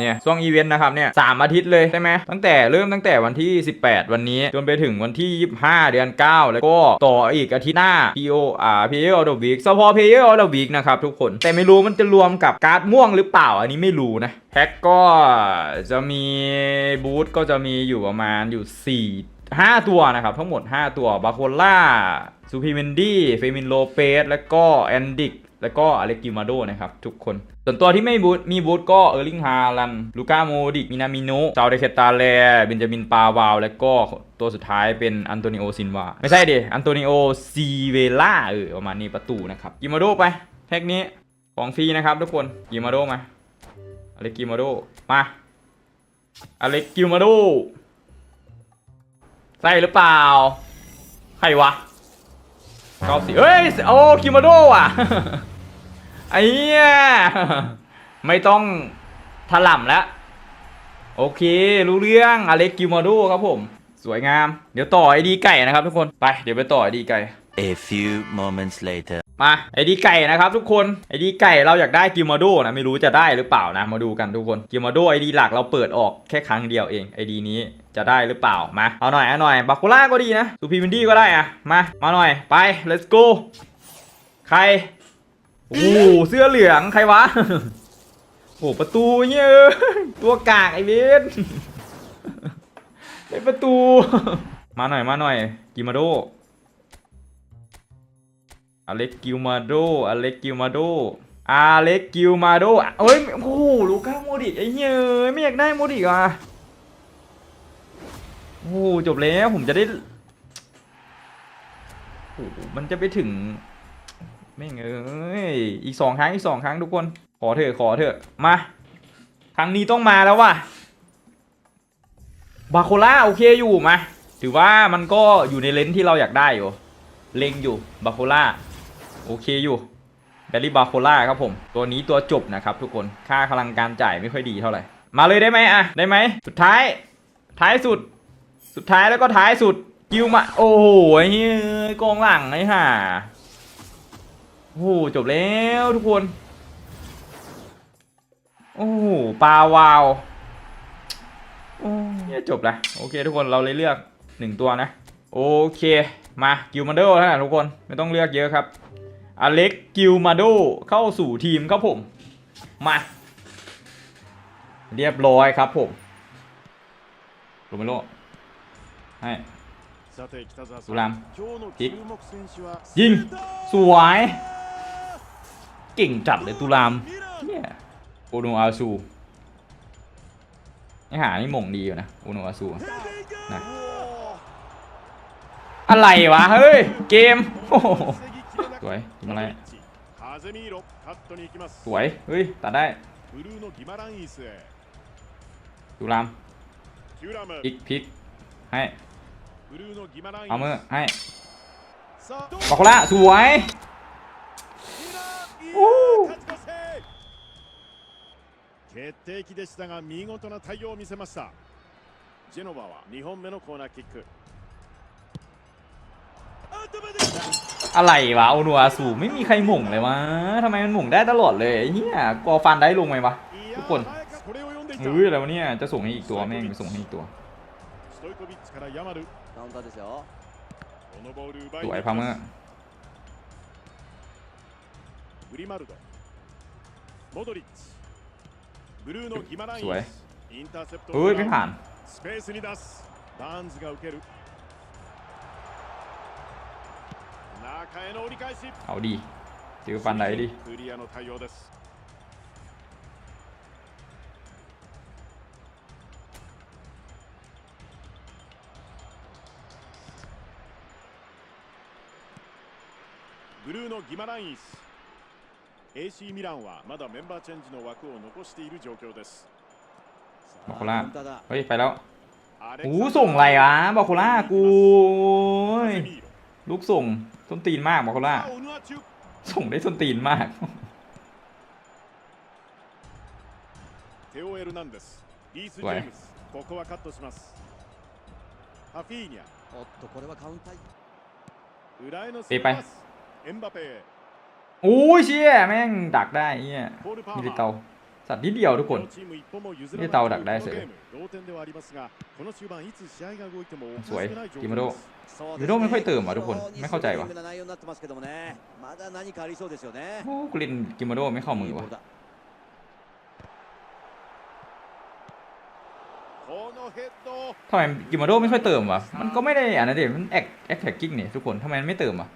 เนี่ยช่วงอีเวนต์นะครับเนี่ยสามอาทิตย์เลยใช่ไหมตั้งแต่เริ่มตั้งแต่วันที่ 18 วันนี้จนไปถึงวันที่ 25 เดือน 9 แล้วก็ต่ออีกอาทิตย์หน้า PO อ่า Player of the Week เฉพาะ Player of the Week นะครับทุกคนแต่ไม่รู้มันจะรวมกับการ์ดม่วงหรือเปล่าอันนี้ไม่รู้นะแพ็กก็จะมีบูธก็จะมีอยู่ประมาณอยู่ 4 5 ตัวนะครับ ทั้งหมด 5 ตัวบาโคล่าซูพิเมนดี้เฟมินโลเปสแล้วก็แอนดิก แล้วก็อเล็กกิมาโดนะครับทุกคน ส่วนตัวที่ไม่บูทมีบูทก็เออร์ลิงฮาลันลูก้าโมดิกมินามิโนซาวเดเคตาแลเบนจามินปาวาว แล้วก็ตัวสุดท้ายเป็นอันโตนิโอซินวา ไม่ใช่ดิอันโตนิโอซีเวล่าเออประมาณนี้ประตูนะครับกิมาโดไปแพ็กนี้ของฟรีนะครับทุกคนกิมาโดมาอเล็กกิมาโดมาอเล็กกิมาโดใช่หรือเปล่า ใครวะเก้าสิเอ้ย โอ้กิมาโดอะ ไอ้เหี้ยไม่ต้องถล่ำแล้วโอเค รู้เรื่องอเล็กกิมาโดครับผม สวยงาม เดี๋ยวต่อไอดีไก่นะครับทุกคน ไป เดี๋ยวไปต่อไอดีไก่ A few moments later. มาไอดีไก่นะครับทุกคนไอดีไก่เราอยากได้กิมาโดนะไม่รู้จะได้หรือเปล่านะมาดูกันทุกคนกิมาโดไอดีหลักเราเปิดออกแค่ครั้งเดียวเองไอดีนี้จะได้หรือเปล่ามาเอาหน่อยเอาหน่อยบาโคล่าก็ดีนะซูพีมินดี้ก็ได้อะมามาหน่อยไป let's go ใคร โอ้โหเสื้อเหลืองใครวะโอ้ประตูเนี่ยตัวกากไอ้เวนเป็นประตู มาหน่อยมาหน่อย กิมาโดอเล็กกิมาโดอเล็กกิมาโดอเล็กกิมาโดเอ้ยโอ้โหลูก้าโมดิไอ้เหี้ยไม่อยากได้โมดิอะโอ้โหจบแล้วผมจะได้โอ้โหมันจะไปถึง ม่งเอ้ยอีกสองครั้งอีกสองครั้งทุกคน ขอเถอะขอเถอะมาครั้งนี้ต้องมาแล้วว่ะบาโคล่าโอเคอยู่มาถือว่ามันก็อยู่ในเลนที่เราอยากได้อยู่เล็งอยู่บาโคล่าโอเคอยู่แบลลี่บาโคล่าครับผม ตัวนี้ตัวจบนะครับทุกคนค่าพลังการจ่ายไม่ค่อยดีเท่าไหร่ มาเลยได้ไหมอะได้ไหมสุดท้าย ท้ายสุด สุดท้ายแล้วก็ท้ายสุดกิวมา โอ้โหไอ้เฮ้ยกองหลังไอ้ห่า โอ้โหจบแล้วทุกคน โอ้โหปลาวาวเนี่ยจบละโอเค ทุกคนเราเลยเลือกหนึ่งตัวนะ โอเค มากิลมาโดแล้นะทุกคนไม่ต้องเลือกเยอะครับอเล็กกิลมาโดเข้าสู่ทีมครับผม มา เรียบร้อยครับผมโรเมโรให้ดูรามพิกยิง สวย เก่งจัดเลยตุลามเนี่ยอุโนอาซูนี่หานี่หม่งดีอยู่นะอุโนอาซูนะอะไรวะ เฮ้ย เกมสวยยิอะไรสวย เฮ้ย ตัดได้ตุลามอีกพิกให้เอามือให้บาโคล่าสวย 決定機でしたが見事な対応を見せましたジェノバは2本目のコーナーキックอะไรวะโอนัวสูไม่มีใครหม่งเลยวะทำไมมันหม่งได้ตลอดเลยเฮียกอฟันได้ลงไหมวะทุกคนเฮ้ยอะไรวะเนี่ยจะส่งให้อีกตัวแม่งไส่งให้อีกตัวสวยพามเมอร์フリマルドモドリッ สวยอุ้ยไม่ผ่านเอาดีเจิวปันไหนดิブルーのギマラインス AC ミランはまだメンバーチェンジの枠を残している状況ですบาโคล่า カウンターだ เฮ้ย ไปแล้ว アレ โอ้ ク โห サンダー ส่งอะไรวะบาโคล่ากูโอ้ย カゼミーロ ลูกส่งส้นตีนมากบาโคล่า オヌアチュ ส่งได้ส้นตีนมาก テオ・エルナンデスリース・ジうわェームスここはカットしますハフィーニャおっとこれはカウンター裏へのペイパイスパスエンバペへ โอ้ยเชี่ยแม่งดักได้เนี่ยมีเตาสัตว์นิดเดียวทุกคนมีเตาดักได้เสร็สวยกิมโดกิมโดไม่ค่อยเติมอะทุกคนไม่เข้าใจวะโอ้กลินกิมโดไม่เข้ามือวะทำไมกิมโดไม่ค่อยเติมวะมันก็ไม่ได้อันนั้นเด็มันแอคแอคแท็กกิ้งเนี่ยทุกคนทำไมมันไม่เติมอะ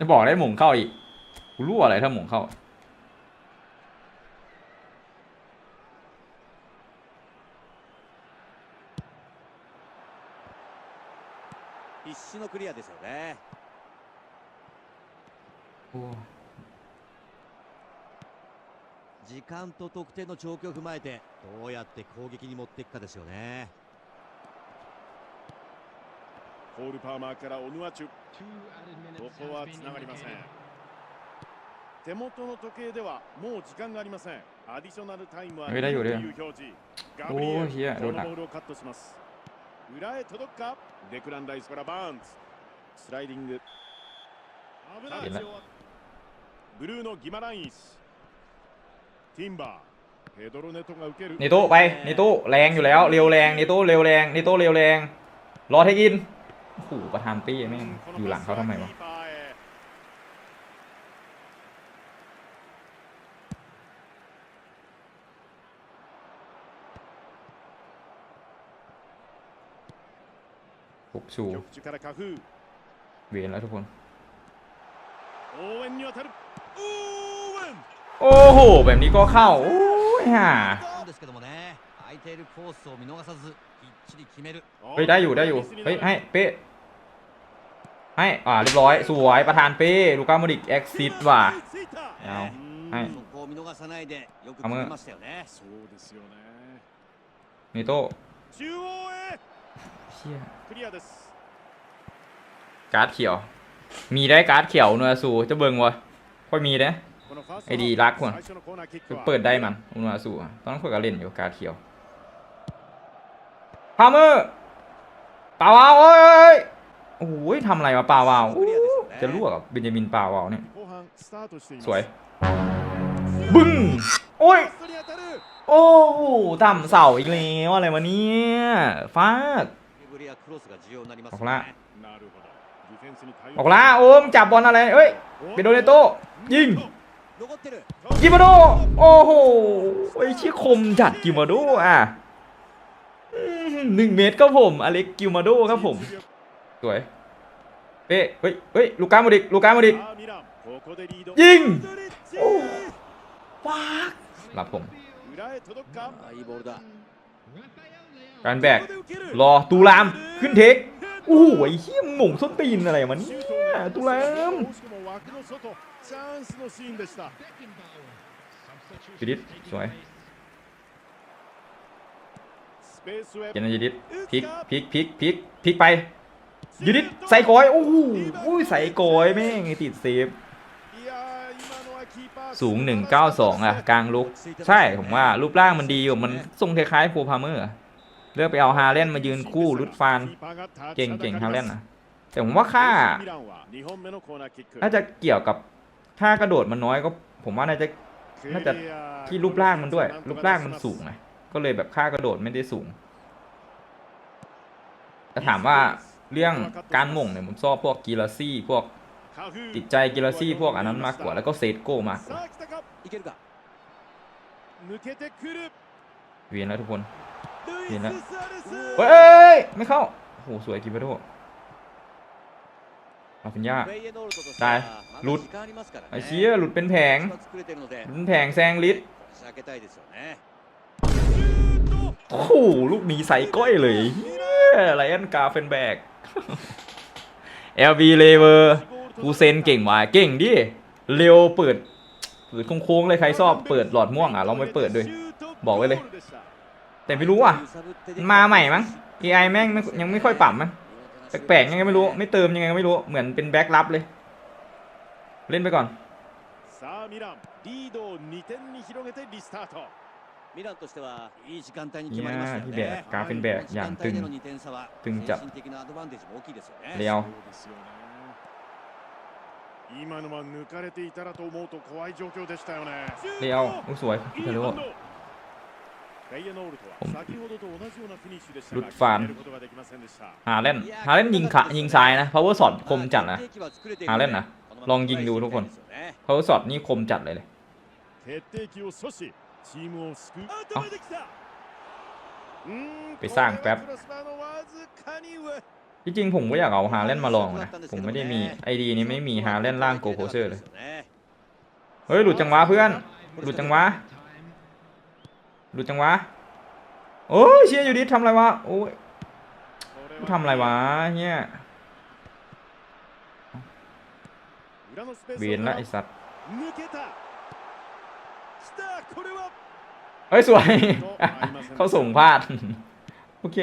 จะบอกได้หม่งเข้าอีกกูรู้อะไรถ้าหม่งเข้า 必死のクリアですよね โอ้ 時間と得点の長期を踏まえてどうやって攻撃に持っていくかですよね コールパーマーからオヌアチュここはつながりません手元の時計ではもう時間がありませんアディショナルタイムは2上だよとねいう表示ガブリエおーいやルこのどうだボールをカットします裏へ届くかデクランライスからバーンズスライディング危ないいいなブルーのギマラインスティンバーペドロネトが受ける เนโต้ไปเนโต้แรงอยู่แล้วเร็วแรงเนโต้เร็วแรงเนโต้เร็วแรงรอเทคอิน ขู่ประธานตี้แม่งอยู่หลังเขาทำไมวะปุกชูเวียนแล้วทุกคน โอ้โห แบบนี้ก็เข้าโฮ่าเฮ้ยได้อยู่ได้อยู่ เฮ้ยให้เป๊ะ ให้ อ่า เรียบร้อย สวย ประธานปีลูก้าโมดิกเอ็กซิสว่ะเอาให้เอามือมิโต้เชี่ยการ์ดเขียว มีได้การ์ดเขียวนัวสูจะเบิ่งวะค่อยมีนะไอดีรักคนเปิดได้มันอุนาสูตอนนั้นคุยกับเล่นอยู่การ์ดเขียวพามือปาวาโอ้ย โอ้ยทำอะไรมาปาวาวจะลวกเบนจามินปาวาวเนี่ยสวย บึ้งโอ้ยโอ้โหต่ำเสาอีกแล้วอะไรวะเนี่ยฟาดออกละออกละโอ้มจับบอลอะไรเอ้ยเปโดเนโตยิงกิมาโดโอ้โหไอ้ชี้คมจัดกิมาโดอะหนึ่งเมตรครับผม อเล็กกิมาโดครับผม สวยเป้เฮ้ยเฮ้ยลูก้าโมดิลูก้าโมดิยิงโอ้ปากรับผมการแบกรอตูรามขึ้นเทคโอ้โหเฮี้ยมหม่งส้นตีนอะไรมันเนี่ตูรามจิดิสสวยเจนจิดิสพิกพลิกพลิกพลิกพลิกไป ยูนิตใส่กอยโอ้โหใส่กอยแม่งติดเซฟสูง 192 อะ กลางลุก ใช่ ผมว่ารูปร่างมันดีอยู่ มันทรงคล้ายๆโฟพาเมอร์เลือกไปเอาฮาเล่นมายืนคู่ลุดฟาน เก่งเก่งฮาเล่นนะแต่ผมว่าค่า น่าจะเกี่ยวกับค่ากระโดดมันน้อยก็ ผมว่าน่าจะน่าจะที่รูปร่างมันด้วย รูปร่างมันสูงไงก็เลยแบบค่ากระโดดไม่ได้สูงจะถามว่า เรื่องการหม่งเนี่ยผมชอบพวกกีลาซี่พวกติดใจกีลาซี่พวกอันนั้นมากกว่าแล้วก็เซตโก้มากเวียนแล้วทุกคนเวียนแล้วเฮ้ยไม่เข้าโอ้หสวยกิบาโดมาคุณย่าตายหลุดไอ้เชี่ยหลุดเป็นแผงเป็นแผงแซงลิท โอ้โหลูกนี้ใส่ก้อยเลยไลออนกาเฟนแบก LB เลเวอร์กูเซนเก่งว่ะเก่งดิเร็วเปิดเปิดโค้งๆเลยใครชอบเปิดหลอดม่วงอะเราไม่เปิดด้วย บอกไว้เลย แต่ไม่รู้อะ มาใหม่มั้ง AI แม่งยังไม่ค่อยปรับมั้งแปลกๆยังไงไม่รู้ ไม่เติมยังไงก็ไม่รู้เหมือนเป็นแบ็กลับเลย เล่นไปก่อน มิลานとしてはいい時間帯に決まりましたよ。การเป็นแบบอย่างตึงตึงจับเลี้ยว今のは抜かれていたらと思うと怖い状況でしたよね。เรียวอุ้ยสวยเทโลลุดฟานฮาเล่นฮาเล่นยิงขะยิงซ้ายนะ power shot คมจัดนะฮาเลนนะลองยิงดูทุกคน power shot นี่คมจัดเลยเลย チームを救うไปสร้างแป๊บจริงๆผมก็อยากเอาฮาเล่นมาลองนะ ผมไม่ได้มีไอดีนี้ไม่มีฮาเล่นล่างโกโคเซอร์เลย เฮ้ย หลุดจังหวะเพื่อน หลุดจังหวะ หลุดจังหวะ โอ้ยเชียอยู่ดิทำอะไรวะ โอ้ยกูทำอะไรวะเนี่ยเบียนละไอสัตว์ เฮ้ยสวย เขาส่งพลาด โอเค